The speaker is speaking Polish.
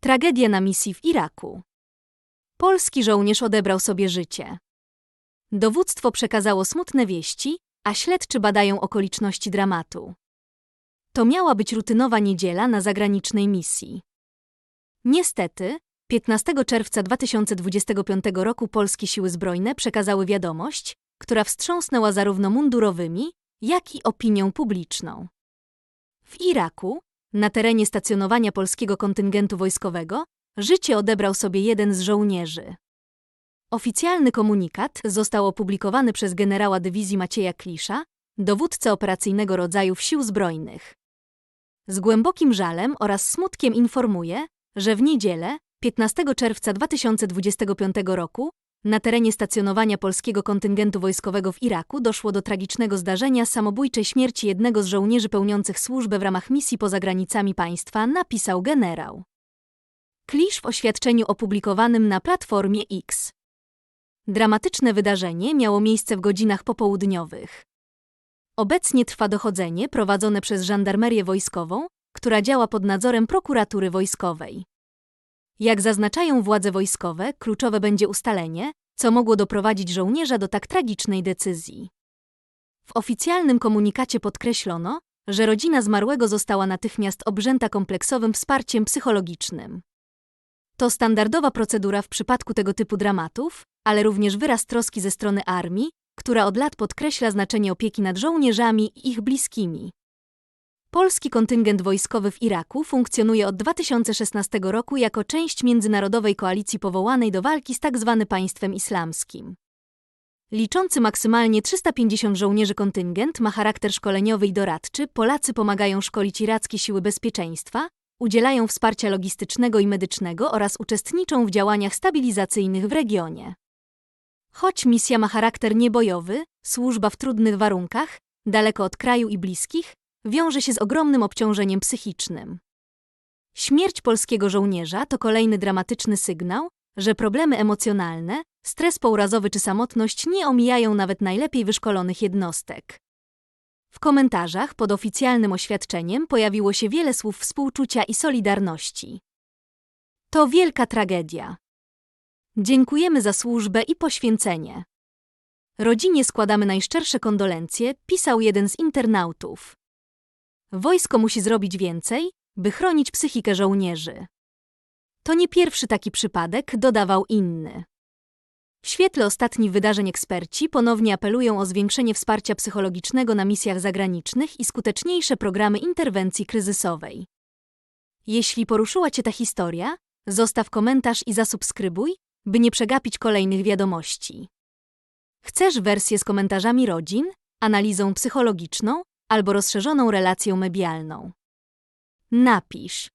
Tragedia na misji w Iraku. Polski żołnierz odebrał sobie życie. Dowództwo przekazało smutne wieści, a śledczy badają okoliczności dramatu. To miała być rutynowa niedziela na zagranicznej misji. Niestety, 15 czerwca 2025 roku polskie siły zbrojne przekazały wiadomość, która wstrząsnęła zarówno mundurowymi, jak i opinią publiczną. W Iraku, na terenie stacjonowania polskiego kontyngentu wojskowego, życie odebrał sobie jeden z żołnierzy. Oficjalny komunikat został opublikowany przez generała dywizji Macieja Klisza, dowódcę operacyjnego rodzajów sił zbrojnych. Z głębokim żalem oraz smutkiem informuje, że w niedzielę, 15 czerwca 2025 roku, na terenie stacjonowania polskiego kontyngentu wojskowego w Iraku doszło do tragicznego zdarzenia samobójczej śmierci jednego z żołnierzy pełniących służbę w ramach misji poza granicami państwa, napisał generał. Klisz w oświadczeniu opublikowanym na platformie X. Dramatyczne wydarzenie miało miejsce w godzinach popołudniowych. Obecnie trwa dochodzenie prowadzone przez żandarmerię wojskową, która działa pod nadzorem prokuratury wojskowej. Jak zaznaczają władze wojskowe, kluczowe będzie ustalenie, co mogło doprowadzić żołnierza do tak tragicznej decyzji. W oficjalnym komunikacie podkreślono, że rodzina zmarłego została natychmiast obrzęta kompleksowym wsparciem psychologicznym. To standardowa procedura w przypadku tego typu dramatów, ale również wyraz troski ze strony armii, która od lat podkreśla znaczenie opieki nad żołnierzami i ich bliskimi. Polski kontyngent wojskowy w Iraku funkcjonuje od 2016 roku jako część międzynarodowej koalicji powołanej do walki z tzw. państwem islamskim. Liczący maksymalnie 350 żołnierzy kontyngent ma charakter szkoleniowy i doradczy, Polacy pomagają szkolić irackie siły bezpieczeństwa, udzielają wsparcia logistycznego i medycznego oraz uczestniczą w działaniach stabilizacyjnych w regionie. Choć misja ma charakter niebojowy, służba w trudnych warunkach, daleko od kraju i bliskich, wiąże się z ogromnym obciążeniem psychicznym. Śmierć polskiego żołnierza to kolejny dramatyczny sygnał, że problemy emocjonalne, stres pourazowy czy samotność nie omijają nawet najlepiej wyszkolonych jednostek. W komentarzach pod oficjalnym oświadczeniem pojawiło się wiele słów współczucia i solidarności. To wielka tragedia. Dziękujemy za służbę i poświęcenie. Rodzinie składamy najszczersze kondolencje, pisał jeden z internautów. Wojsko musi zrobić więcej, by chronić psychikę żołnierzy. To nie pierwszy taki przypadek, dodawał inny. W świetle ostatnich wydarzeń eksperci ponownie apelują o zwiększenie wsparcia psychologicznego na misjach zagranicznych i skuteczniejsze programy interwencji kryzysowej. Jeśli poruszyła Cię ta historia, zostaw komentarz i zasubskrybuj, by nie przegapić kolejnych wiadomości. Chcesz wersję z komentarzami rodzin, analizą psychologiczną albo rozszerzoną relacją medialną? Napisz